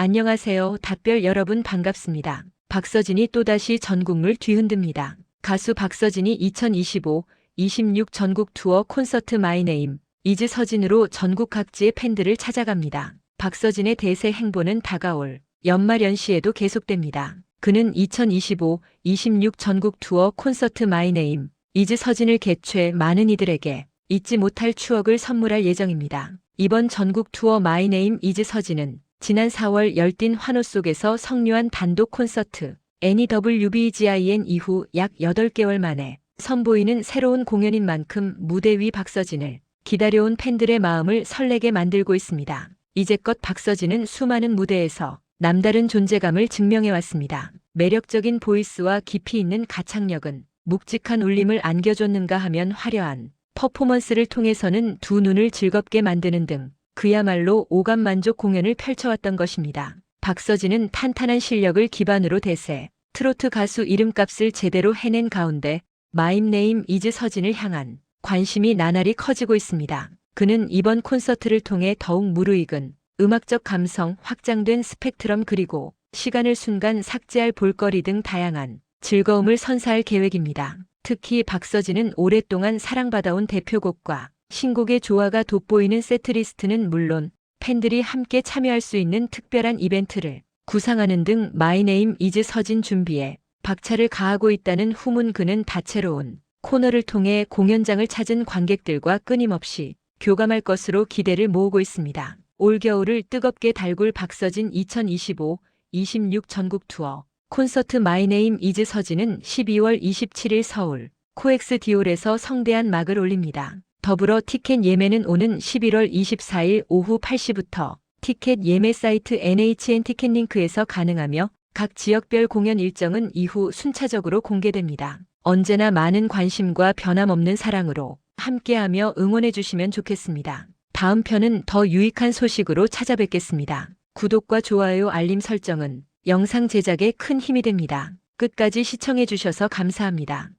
안녕하세요. 답별 여러분 반갑습니다. 박서진이 또다시 전국을 뒤흔듭니다. 가수 박서진이 2025, 26 전국 투어 콘서트 마이네임, 이즈 서진으로 전국 각지의 팬들을 찾아갑니다. 박서진의 대세 행보는 다가올 연말 연시에도 계속됩니다. 그는 2025, 26 전국 투어 콘서트 마이네임, 이즈 서진을 개최 많은 이들에게 잊지 못할 추억을 선물할 예정입니다. 이번 전국 투어 마이네임 이즈 서진은 지난 4월 열띤 환호 속에서 성류한 단독 콘서트 NEWBGIN 이후 약 8개월 만에 선보이는 새로운 공연인 만큼 무대 위 박서진을 기다려온 팬들의 마음을 설레게 만들고 있습니다. 이제껏 박서진은 수많은 무대에서 남다른 존재감을 증명해왔습니다. 매력적인 보이스와 깊이 있는 가창력은 묵직한 울림을 안겨줬는가 하면 화려한 퍼포먼스를 통해서는 두 눈을 즐겁게 만드는 등 그야말로 오감 만족 공연을 펼쳐왔던 것입니다. 박서진은 탄탄한 실력을 기반으로 대세, 트로트 가수 이름값을 제대로 해낸 가운데 마임네임 이즈 서진을 향한 관심이 나날이 커지고 있습니다. 그는 이번 콘서트를 통해 더욱 무르익은 음악적 감성, 확장된 스펙트럼 그리고 시간을 순간 삭제할 볼거리 등 다양한 즐거움을 선사할 계획입니다. 특히 박서진은 오랫동안 사랑받아온 대표곡과 신곡의 조화가 돋보이는 세트리스트는 물론 팬들이 함께 참여할 수 있는 특별한 이벤트를 구상하는 등 마이네임 이즈 서진 준비에 박차를 가하고 있다는 후문 그는 다채로운 코너를 통해 공연장을 찾은 관객들과 끊임없이 교감할 것으로 기대를 모으고 있습니다. 올겨울을 뜨겁게 달굴 박서진 2025, 26 전국 투어 콘서트 마이네임 이즈 서진은 12월 27일 서울 코엑스 디올에서 성대한 막을 올립니다. 더불어 티켓 예매는 오는 11월 24일 오후 8시부터 티켓 예매 사이트 NHN 티켓링크에서 가능하며 각 지역별 공연 일정은 이후 순차적으로 공개됩니다. 언제나 많은 관심과 변함없는 사랑으로 함께하며 응원해 주시면 좋겠습니다. 다음 편은 더 유익한 소식으로 찾아뵙겠습니다. 구독과 좋아요 알림 설정은 영상 제작에 큰 힘이 됩니다. 끝까지 시청해 주셔서 감사합니다.